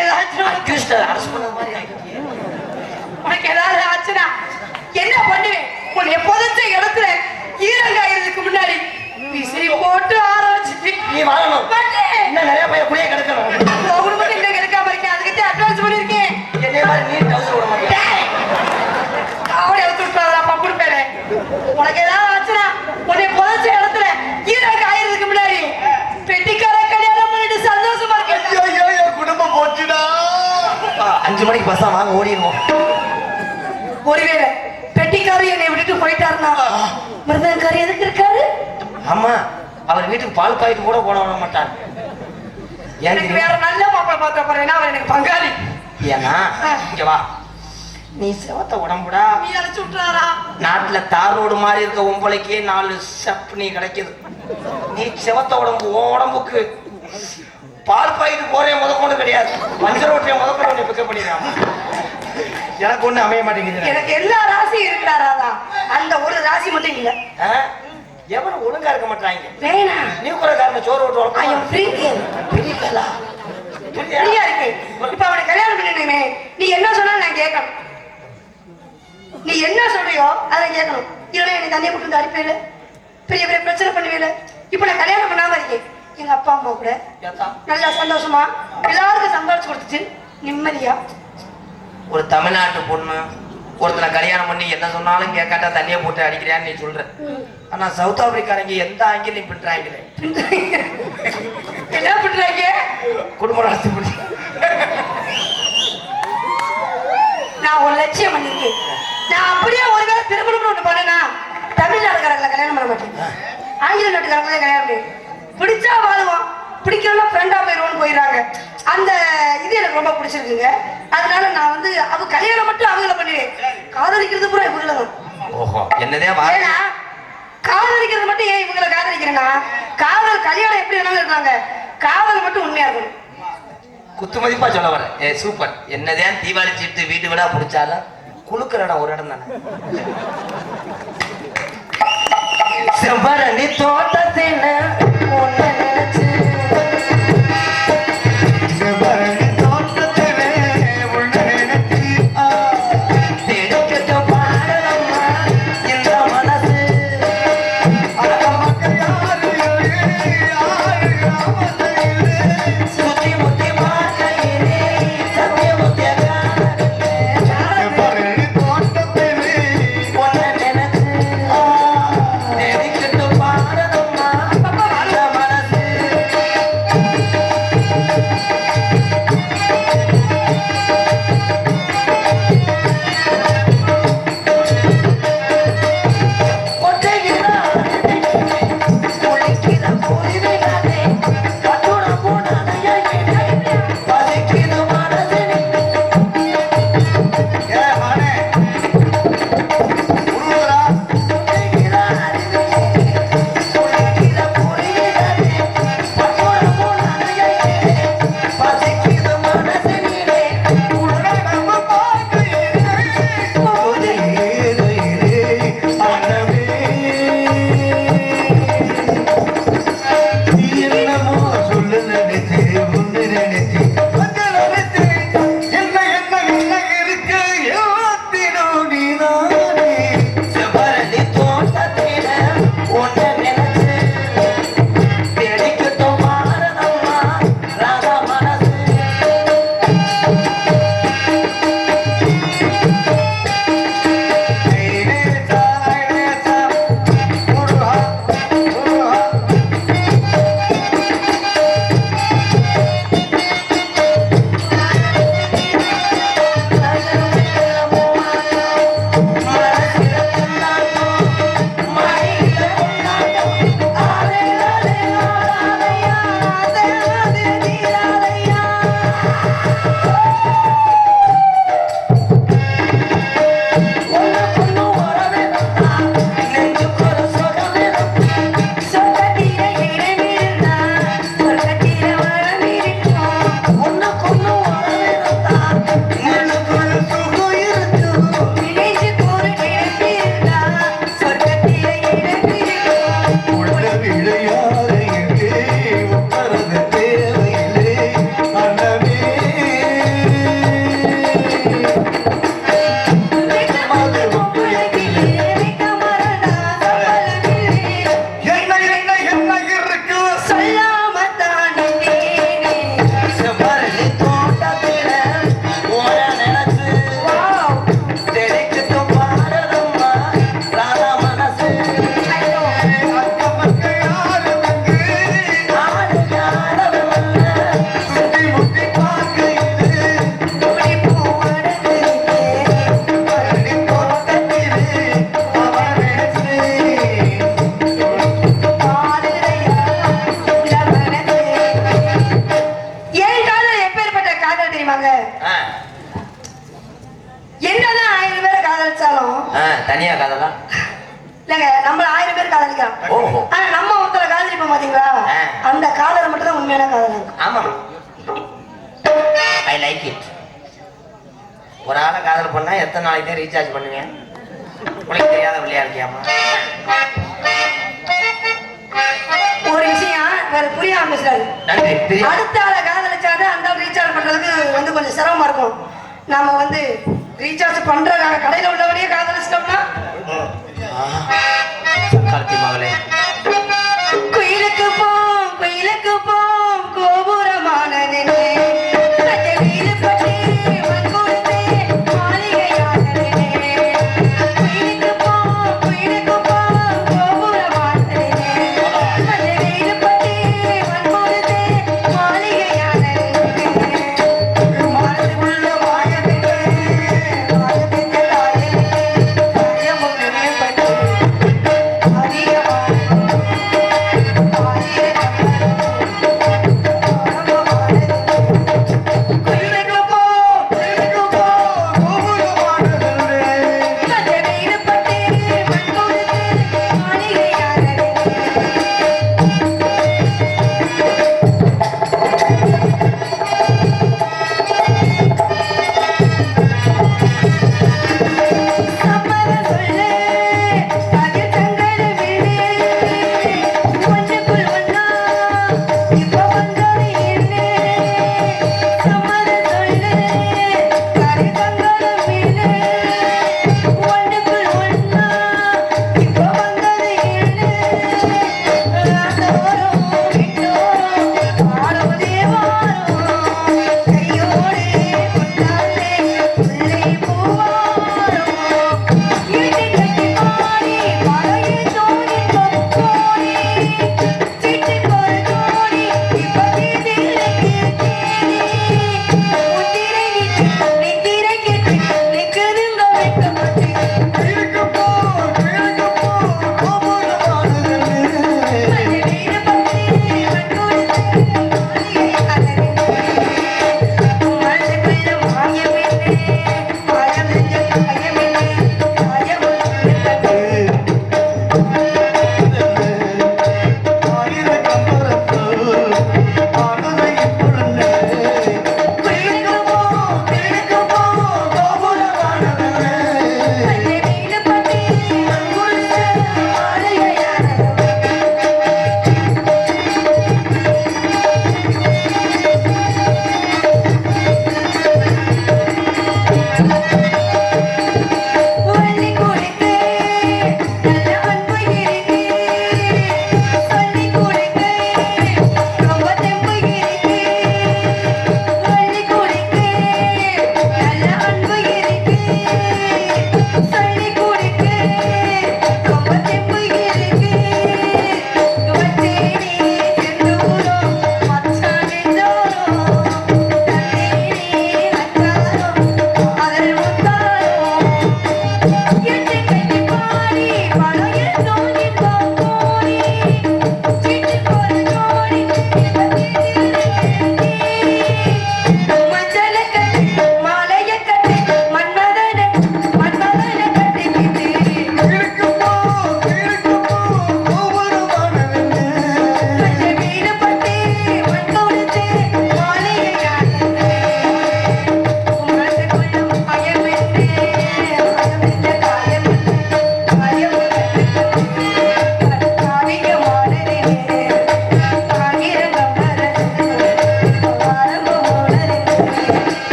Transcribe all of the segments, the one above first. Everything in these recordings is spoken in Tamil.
ஏதாச்சும் அக்யூஸ்ட் அரசு பண்ண மாதிரி ஆகிட்டியே. உனக்கு ஏதாவது ஆச்சுன்னா என்ன பண்ணுவேன் உன்னை புதைச்ச இடத்துல ஈரங்காயிரத்துக்கு முன்னாடி விசிறி போட்டு வச்சுட்டு நீ வாழணும் மாட்டேன். இன்னும் நிறைய பையன் குடியே கிடக்கணும் அஞ்சு மணிக்கு பஸ்ஸா வாங்க ஓடிடுவோம். ஒருவேளை பெட்டிக்காரர் என்னை விட்டுட்டு மிருதங்காரி எதுக்கு இருக்காரு? ஆமா அவர் வீட்டுக்கு பால் பாயிட்டு கூட போட விட மாட்டார். எனக்கு? வேற நல்ல மாப்பிள பார்த்த போறேன்னா அவர் எனக்கு பங்காளி. ஏன்னா இங்க வா. நீ செவத்த உடம்புடா. நாட்டுல தார் ரோடு மாதிரி இருக்க உம்பளைக்கே நாலு சப்னி கிடைக்குது. நீ செவத்த உடம்பு உடம்புக்கு பால் பாயிட்டு போறே கிடையாது. மஞ்சள் ரோட்டையை முத கொண்டு உன்னை பிக்கப் பண்ணிடுறான் எனக்கு ஒண்ணு அமைய மாட்டேங்குது எனக்கு எல்லா ராசியும் இருக்கிறாராதான் அந்த ஒரு ராசி மட்டும் இல்ல? எவனும் ஒழுங்கா இருக்க மாட்டாங்க வேணாம் நீ கூட காரணம் சோறு ஓட்டு ஐ வளர்ப்பாங்க எம் ஃப்ரீ பிடிக்கலா ஃப்ரீயா இருக்கு. இப்ப அவனை கல்யாணம் பண்ணினே நீ என்ன சொன்னாலும் நான் கேட்கணும். நீ என்ன சொல்றியோ அதை கேட்கணும். இல்லைன்னா என்னை தண்ணியை போட்டு வந்து அடிப்பேல பெரிய பெரிய பிரச்சனை பண்ணுவேல இப்ப நான் கல்யாணம் பண்ணாம இருக்கேன். எங்க அப்பா அம்மா கூட. நல்லா சந்தோஷமா? எல்லாருக்கும் சம்பாதிச்சு கொடுத்துட்டு நிம்மதியா. ஒரு தமிழ்நாட்டு பொண்ணு ஒருத்தனை கல்யாணம் பண்ணி என்ன சொன்னாலும் கேட்காட்டா தண்ணியை போட்டு அடிக்கிறான்னு நீ சொல்ற. ஆனா சவுத் ஆப்பிரிக்காரங்க எந்த ஆங்கிலையும் பின்றாங்களே என்ன பண்றாங்க குடும்பம் நடத்தி பண்ணி நான் ஒரு லட்சியம் பண்ணிருக்கேன். நான் அப்படியே ஒருவேளை திருமணம்னு ஒண்ணு பண்ணனா தமிழ்நாட்டுக்காரங்களை கல்யாணம் பண்ண மாட்டேன். ஆங்கில நாட்டுக்காரங்களே கல்யாணம் பண்ணி பிடிச்சா வாழ்வோம். பிடிக்கலன்னா ஃப்ரெண்டா போயிடுவோம்னு போயிடுறாங்க. அந்த இது எனக்கு ரொம்ப பிடிச்சிருக்குங்க. அதனால நான் வந்து அவ கல்யாணம் மட்டும் அவங்கள பண்ணுவேன் காதலிக்கிறது பூரா இவங்கள ஓஹோ என்னதே ஏன்னா காதலிக்கிறது மட்டும் ஏன் இவங்களை காதலிக்கிறேன்னா காதல் கல்யாணம் எப்படி வேணாலும் இருக்காங்க காதல் மட்டும் உண்மையா இருக்கணும். குத்து மதிப்பா சொல்ல வரேன் ஏ சூப்பர் என்னதான் தீபாவளி சீட்டு வீட்டு விடா பிடிச்சாலும் குளுக்கிற இடம் ஒரு இடம் தானே. செம்பரணி தோட்டத்தின இருக்கான் ஆனா நம்ம ஒருத்தர காதலிப்போம் பாத்தீங்களா? அந்த காதல் மட்டும் தான் உண்மையான காதல். ஆமா. ஐ லைக் இட் ஒரு ஆளை காதல் பண்ணா எத்தனை நாளைக்கு தான் ரீசார்ஜ் பண்ணுவேன்? உங்களுக்கு தெரியாத விளையாடுறியாமா ஒரு விஷயம் வேற புரியாம பேசுறாரு. அடுத்த ஆளை காதலிச்சாதான் அந்த ரீசார்ஜ் பண்றதுக்கு வந்து கொஞ்சம் சிரமமா இருக்கும். நாம வந்து ரீசார்ஜ் பண்ற கடையில உள்ளவனையே காதலிச்சிட்டோம்னா? partimos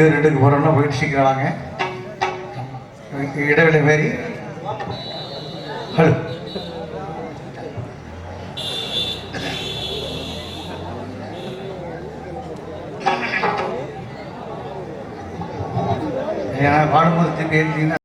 வீட்டுக்கு ரெண்டுக்கு போகிறோம்னா போயிட்டு சீக்கிரம் இடைவெளி மாரி ஹலோ. ஏன்னா பாடும்போது திருப்பி எழுதிங்கன்னா